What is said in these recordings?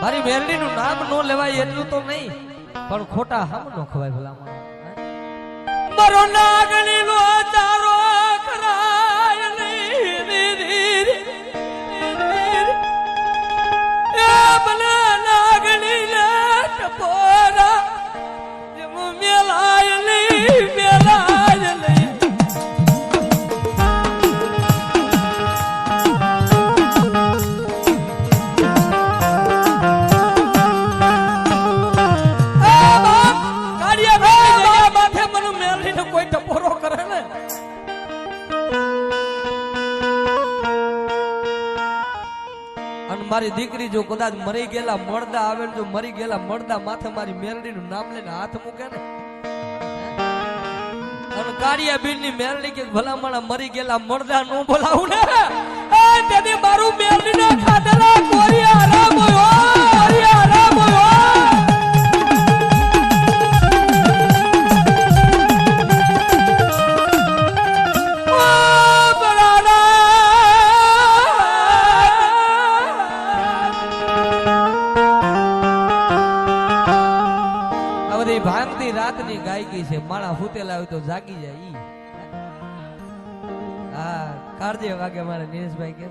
મારી મેરડી નું નામ નો લેવાય એટલું તો નહીં, પણ ખોટા હમ નો ખવાય ભલા મારો નાગણી નો ચારો કરાય નહીં મને નાગણી લે ટપોરા મારી જો કદાચ મરી ગયેલા મળદા આવે જો મરી ગયેલા મળદા માથે મારી મેરડી નું નામ લઈને હાથ મૂકે ને? અને કાળિયા બીનની મેરડી કે ભલામણા મરી ગયેલા મળદા નો બોલાવું ને? મારું મેરડી ના ખાધેલા છે, માણા ફૂટેલા હોય તો જાગી જાય ઈ. હા, કાળજે વાગે મારે નીરજભાઈ કે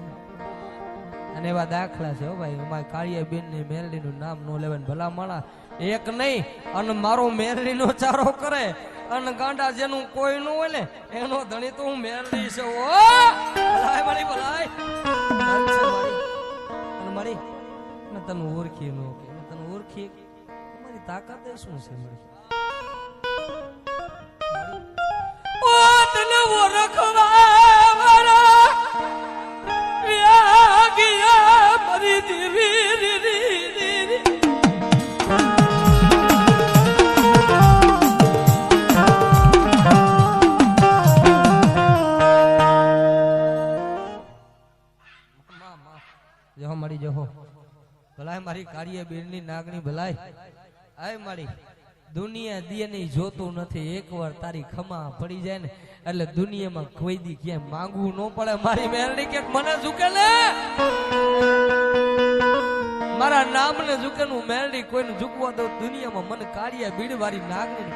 અને એવા દાખલા છે હો ભાઈ, અમારે કાળિયા બેનની મેરડી નું નામ નો લેવાય ભલા માણા. એક નહીં, અને મારો મેરડી નો ચારો કરે, અને ગાંડા જેનું કોઈ નું હોય ને, એનો ધણી તો હું મેરડી છે. ઓ! ભલાય મારી, ભલાય. અને મારી મેં તને ઓળખી ન કે તને ઓળખી, મારી તાકાત શું છે મારી? ભલાય મારી કાળીએ બેનની નાગણી ભલાય. આય મારી. દુનિયા દિયની જોતું નથી. એકવાર તારી ખમા પડી જાય ને, એટલે દુનિયામાં કોઈ દી ક્યાંય માંગવું ન પડે. મારી મેરડી કે મને ઝુકે મારા નામને ઝુકે નું મેરડી કોઈને ઝુકવા દઉં દુનિયામાં મને કાળિયા બીડ વાળી નાગણી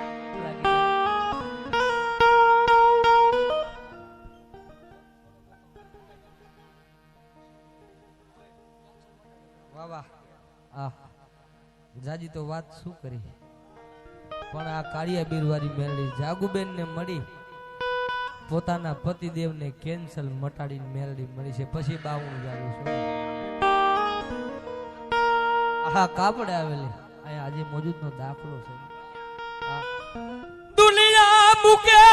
વાહ જાજી તો વાત શું કરી? પણ આ કાળિયા બીરવારી મેળવી જાગુબેન ને મળી પોતાના પતિદેવને કેન્સલ મટાડીને મેળવી મળી છે. પછી બાવણું જાગું છું. આહા, કાપડે આવેલી. અહીંયા આજે મોજૂદનો દાખલો છે. દુનિયા મુકે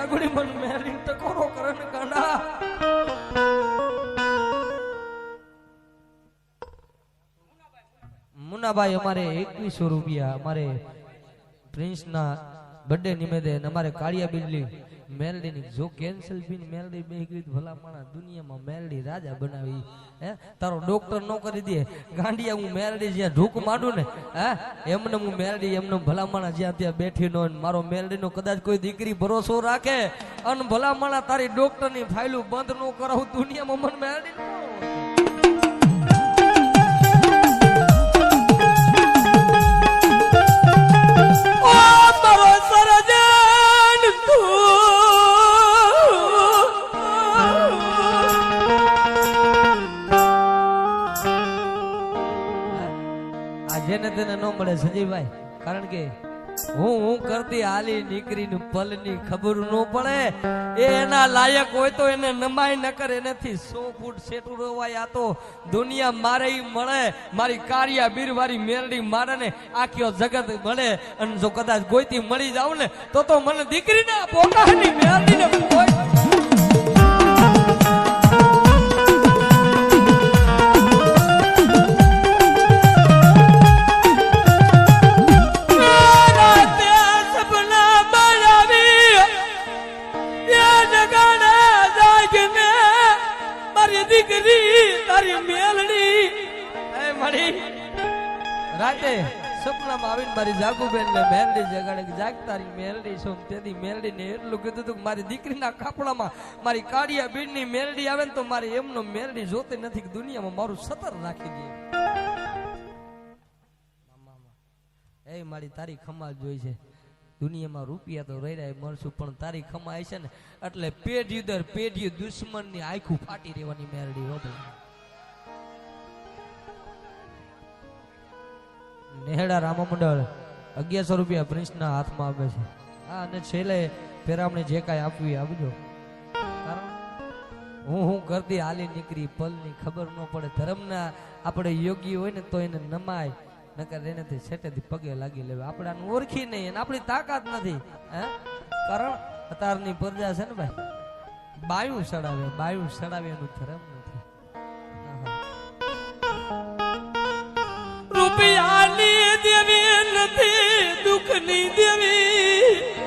જાગુડી મન મેરી ટકોરો કરે ને ગાંડા. મુન્નાભાઈ અમારે એકવીસો રૂપિયા, અમારે પ્રિન્સના બર્થડે નિમિત્તે અમારે કાળિયા બિજલી મેલડીની જો કેન્સલ બી મેલડી બે ગઈ ભલા માણા દુનિયામાં મેલડી રાજા બનાવી. હે? તારો ડોક્ટર નો કરી દે. ગાંડિયા હું મેલડી જ્યાં ઢૂક માંડું ને, હે? એમને હું મેલડી એમને ભલા માણા જ્યાં ત્યાં બેઠી નો મારો મેલડી નો કદાચ કોઈ દીકરી ભરોસો રાખે. અને ભલા માણા તારી ડોક્ટરની ફાઇલું બંધ નો કરાવું, દુનિયામાં મને મેલડી તેને ન મળે સંજયભાઈ. કારણ કે હું હું કરતી હાલી નીકળીને પલની ખબર ન પડે. એ એના લાયક હોય તો એને નમાય ન કરે. એનાથી સો ફૂટ સેટું રોવાય. આ તો દુનિયા મારે મળે. મારી કાળિયા બીરવારી મેરડી મારે ને આખી જગત મળે. અને જો કદાચ ગોઈથી મળી જાવ ને, તો તો મને દીકરીના પોતાની મેરડીને કોઈ રાતે ને ને એટલું કીધું હતું મારી દીકરીના કાપડામાં મારી કાળિયા બીડની મેલડી આવે ને તો મારે એમનો મેલડી જોતી નથી દુનિયામાં મારું સતર રાખી એ મારી તારી ખમા જોઈ છે. દુનિયામાં રૂપિયા તો રહી રહ્યા મળશું, પણ તારી ખમાય છે ને, એટલે પેઢી દર પેઢી દુશ્મનની આખું ફાટી રહેવાની મેરડી હોતી નેહડા રામા મંડળ અગિયારસો રૂપિયા પ્રિન્સના હાથમાં આપે છે. હા, અને છેલ્લે ફેરામણી જે કાંઈ આપવી આપજો. હું હું કરતી હાલી નીકળી, પલની ખબર ન પડે. ધર્મના આપણે યોગી હોય ને તો એને નમાય. નકર એને તે છેટેથી પગે લાગી લેવા આપણે ઓળખી નહીં અને આપણી તાકાત નથી. હે? કારણ અતારની પ્રજા છે ને ભાઈ? બાયું સડાવે બાયું સડાવે એનું ધર્મ નથી. રૂપિયા રૂપિયાની દેવી નથી, દુઃખની દેવી.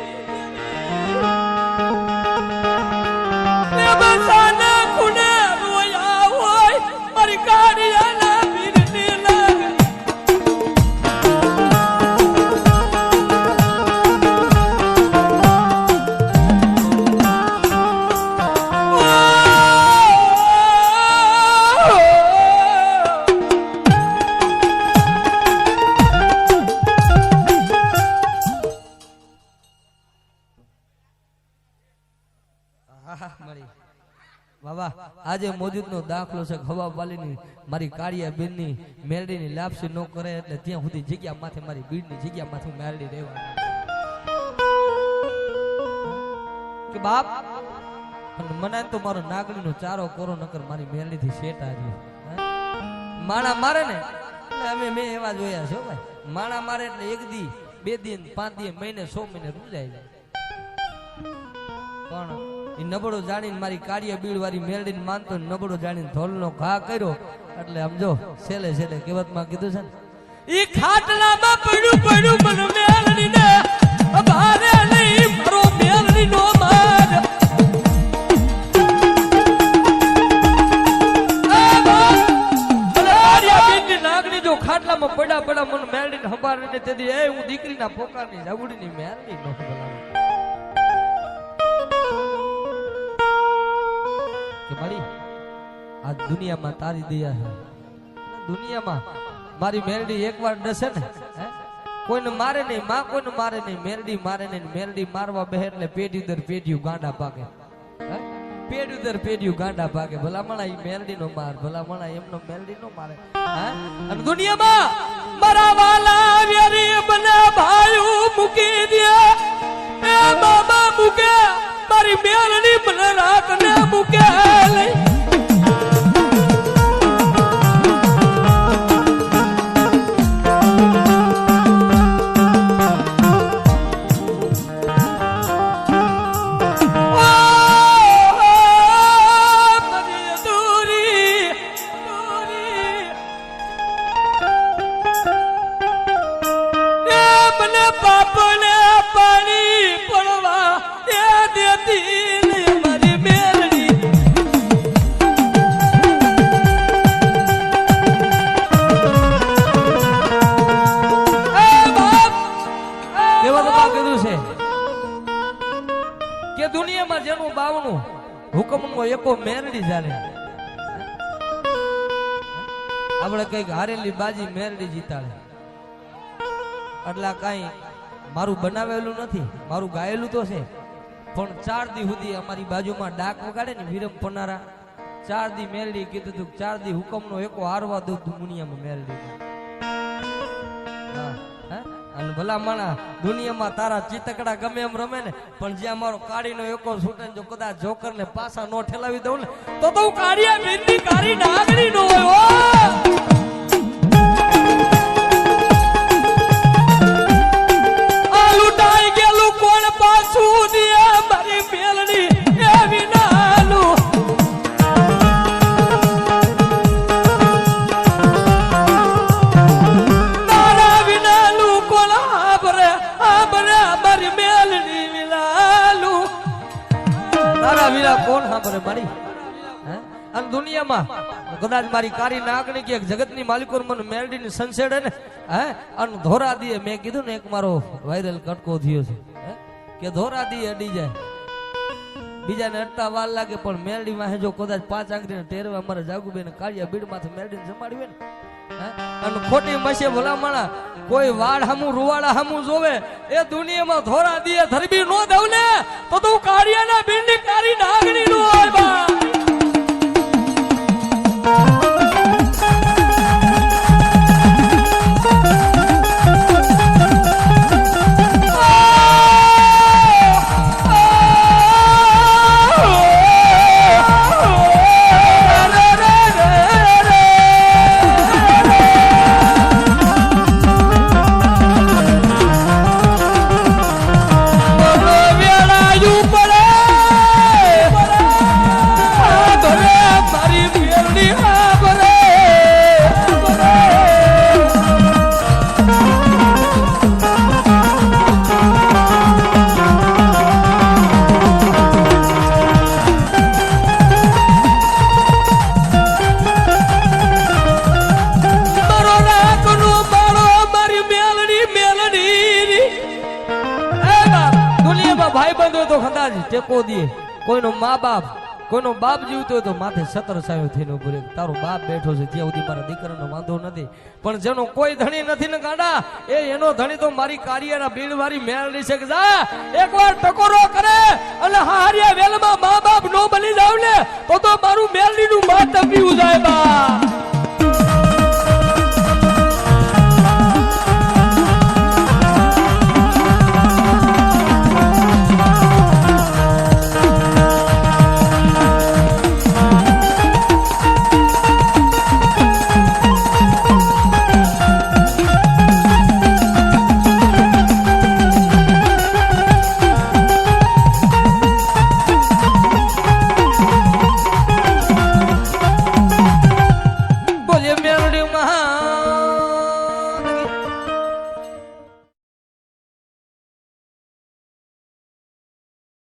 બાબા આજે મોજૂદનો દાખલો છે હવા વાલીની મારી કાળિયા બેનની મેરડીની લાપસી ન કરે એટલે ત્યાં સુધી જગ્યા માથે મારી બીડની જગ્યા માથે હું મેરડી રહેવા. કે બાપ મને તો મારો નાગણીનો ચારો કોરો નકર મારી મેરડીથી શેટ આવી માણા મારે ને? અમે મેં એવા જોયા છો ભાઈ. માણા મારે એટલે એક દી, બે દિન પાંચ દી, મહિને, સો મહિને રૂજાઈ જાય. પણ નબળો જાણીને મારી કાર્ય બીડ વાળી મેળડીને માનતો નબળો જાણીને ધોલનો ઘા કર્યો. એટલે સમજો છેલ્લે છેલ્લે કહેવતમાં કીધું છે ને, ઈ ખાટલામાં પડ્યું પડ્યું મને મેલડીને ભારે નહીં, મારો મેલડીનો માર. ખાટલામાં પડ્યા પડ્યા મને મેળડીને સંભાળે તેથી એ હું દીકરીના પોકારની જાગુડીની આ દુનિયામાં તારી દયા છે. દુનિયામાં મારી મેરડી એકવાર ડસે ને કોઈને મારે નહીં, માં કોઈને મારે નહીં, મેરડી મારે નહીં, મેરડી મારવા બે એટલે પેઢી દર પેઢીયું ગાંડા પાકે? પેઢી દર પેઢીયું ગાંડા ભાગે. ભલામણા એ મેરડી નો માર, ભલામણા એમનો મેરડી નો મારે અને દુનિયામાં મારા વાલા વેરી મને ભાયું મૂકી દે. બાબા મૂકે, મારી મેલડી મને રાખને મૂકે. કે દુનિયામાં જેનું બાવનું હુકમનો એકો મેરડી ચાલે આપણે કંઈક હારેલી બાજી મેરડી જીતાડે. એટલે કઈ મારું બનાવેલું નથી, મારું ગાયેલું તો છે. પણ ચાર દી સુધી અમારી બાજુમાં ડાક વગાડે ને વિરમ પનારા. ચાર દી મેરડી કીધું તું, ચાર દી હુકમનો એકો હારવા દઉં દુનિયામાં મેરડી. ભલા માણા દુનિયામાં તારા ચિતકડા ગમે એમ રમે ને, પણ જ્યાં મારો કાળીનો એકો છૂટે જો કદાચ જોકર ને પાછા નો ઠેલાવી દઉં ને, તો તો હું કાળિયા બેનની કાળી નાગણી નો હોય દુનિયામાં. મારી કારી નાગણી કે જગતની માલિકો મને મેલડીની સંસેડે ને, હે? અને ધોરા દીએ. મેં કીધું ને એક મારો વાયરલ કટકો થયો છે? કે ધોરા દીએ અડી જાય. બીજાને અટતા વાલ લાગે, પણ મેલડી માં જો કદાચ પાંચ આંગળીને ટેરવા અમારે જાગુબેન કાળિયા બીડમાંથી મેલડીને જમાડી હોય ને અને ખોટી મસે ભલામણા, કોઈ વાડ હામું રૂવાળા હામું જોવે, એ દુનિયામાં ધોરા દીએ ધરબી નો દઉં ને, તો તું કાળિયાના બીડની કારી નાગણી નો હોય બા. હોય ટેકો દે. કોઈનો મા બાપ, કોઈનો બાપ જીવતો તો માથે સતર સાયો થઈને ઊભો તારો બાપ બેઠો છે ત્યાં સુધી મારા દીકરાનો વાંધો નથી. પણ જેનો કોઈ ધણી નથી ને ગાડા, એ એનો ધણી તો મારી કાર્યના બીડ મારી મેળવી છે કે જા. એકવાર ટકોરો કરે અને હારિયા વેલમાં મા બાપ નો બની જાવ ને, તો તો મારું મેલડીનું માથે પીવું જાય બા.